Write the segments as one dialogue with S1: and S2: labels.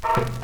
S1: Thank you.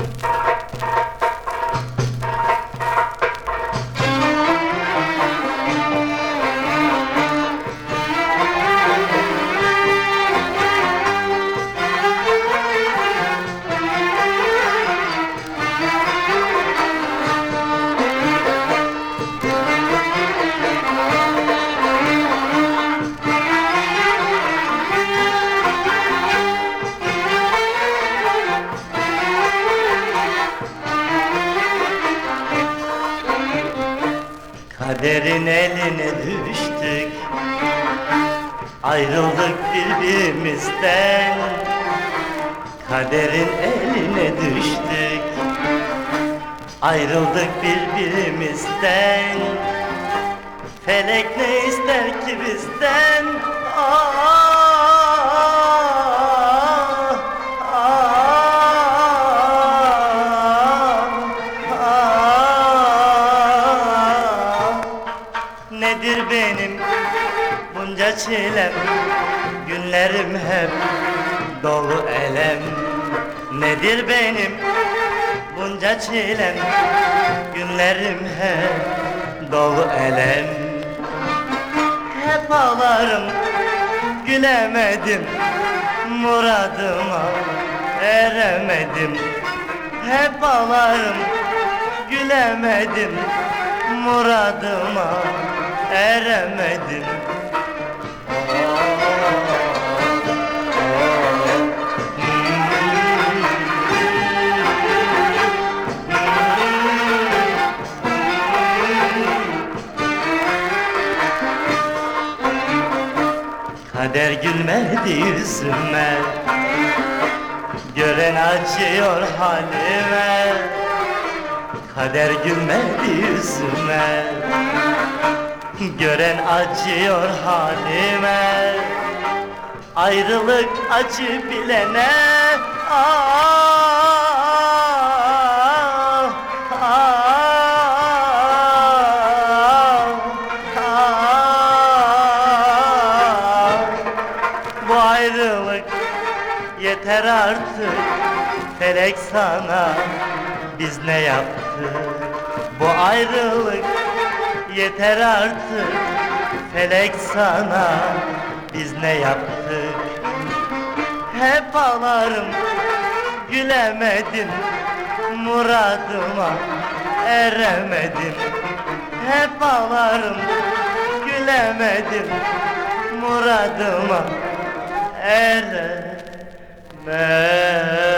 S1: Kaderin eline düştük. Ayrıldık birbirimizden. Kaderin eline düştük. Ayrıldık birbirimizden. Felek ne ister ki bizden? Ah, bunca çilem Günlerim hep dolu elem. Nedir benim bunca çilem Günlerim hep dolu elem? Hep ağlarım gülemedim Muradıma eremedim. Hep ağlarım gülemedim Muradıma eremedim Kader gülmedi yüzüme. Gören acıyor halime. Kader gülmedi yüzüme. Gören acıyor halime. Ayrılık acı bilene ah, ayrılık yeter artık. Felek sana biz ne yaptık? Bu ayrılık yeter artık. Felek sana biz ne yaptık? Hep ağlarım gülemedim. Muradıma eremedim. Hep ağlarım gülemedim. Muradıma أنا ما